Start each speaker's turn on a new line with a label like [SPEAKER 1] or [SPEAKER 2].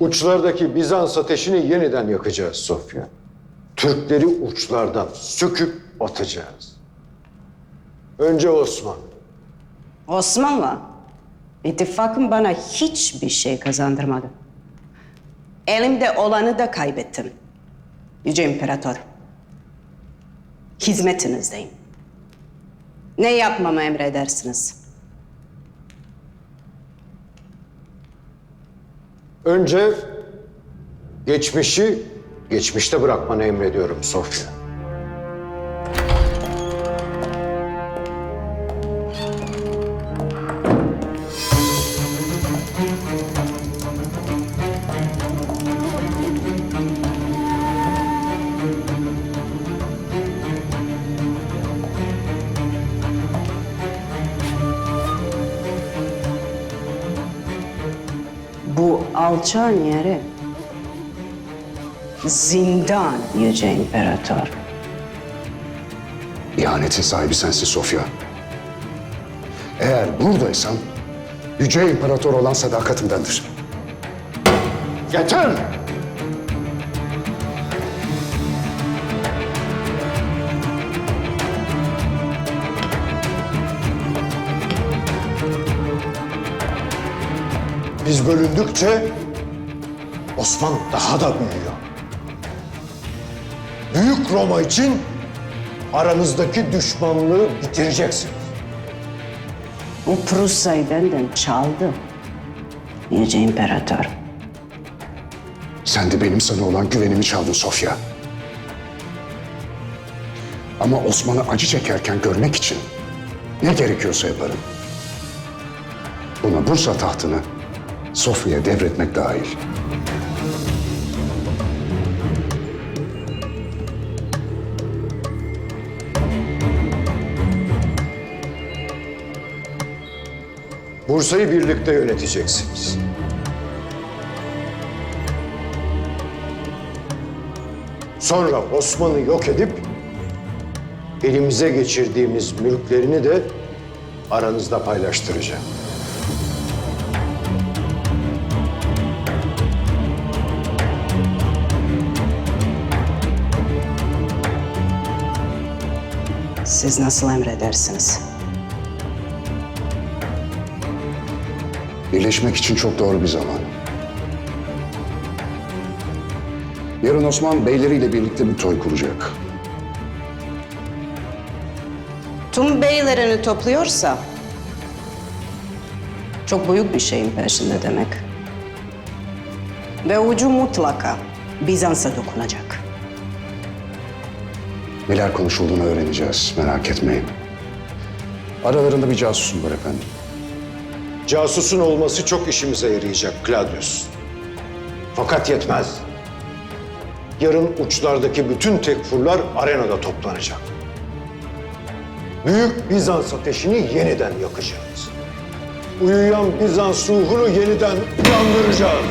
[SPEAKER 1] Uçlardaki Bizans ateşini yeniden yakacağız Sofya. Türkleri uçlardan söküp atacağız. Önce Osman.
[SPEAKER 2] Osmanlı, ittifakım bana hiçbir şey kazandırmadı. Elimde olanı da kaybettim. Yüce İmparator. Hizmetinizdeyim. Ne yapmamı emredersiniz?
[SPEAKER 1] Önce geçmişi geçmişte bırakmanı emrediyorum Sofya.
[SPEAKER 2] Alçağın yeri zindan Yüce İmparator.
[SPEAKER 3] İhanetin sahibi sensin Sofya. Eğer buradaysan Yüce İmparator olan sadakatimdendir.
[SPEAKER 1] Yeter! Biz bölündükçe Osman daha da büyüyor. Büyük Roma için aranızdaki düşmanlığı bitireceksiniz.
[SPEAKER 2] O Prusya'yı benden çaldı. Yüce İmparator.
[SPEAKER 3] Sen de benim sana olan güvenimi çaldın Sofya. Ama Osman'ı acı çekerken görmek için ne gerekiyorsa yaparım. Buna Bursa tahtını Sofya'ya devretmek dahil.
[SPEAKER 1] Bursa'yı birlikte yöneteceksiniz. Sonra Osman'ı yok edip elimize geçirdiğimiz mülklerini de aranızda paylaştıracağım.
[SPEAKER 2] Siz nasıl emredersiniz?
[SPEAKER 3] Birleşmek için çok doğru bir zaman. Yarın Osman beyleriyle birlikte bir toy kuracak.
[SPEAKER 2] Tüm beylerini topluyorsa çok büyük bir şeyin peşinde demek. Ve ucu mutlaka Bizans'a dokunacak.
[SPEAKER 3] Neler konuşulduğunu öğreneceğiz, merak etmeyin. Aralarında bir casusum var efendim.
[SPEAKER 1] Casusun olması çok işimize yarayacak Claudius. Fakat yetmez. Yarın uçlardaki bütün tekfurlar arenada toplanacak. Büyük Bizans ateşini yeniden yakacağız. Uyuyan Bizans ruhunu yeniden uyandıracağız.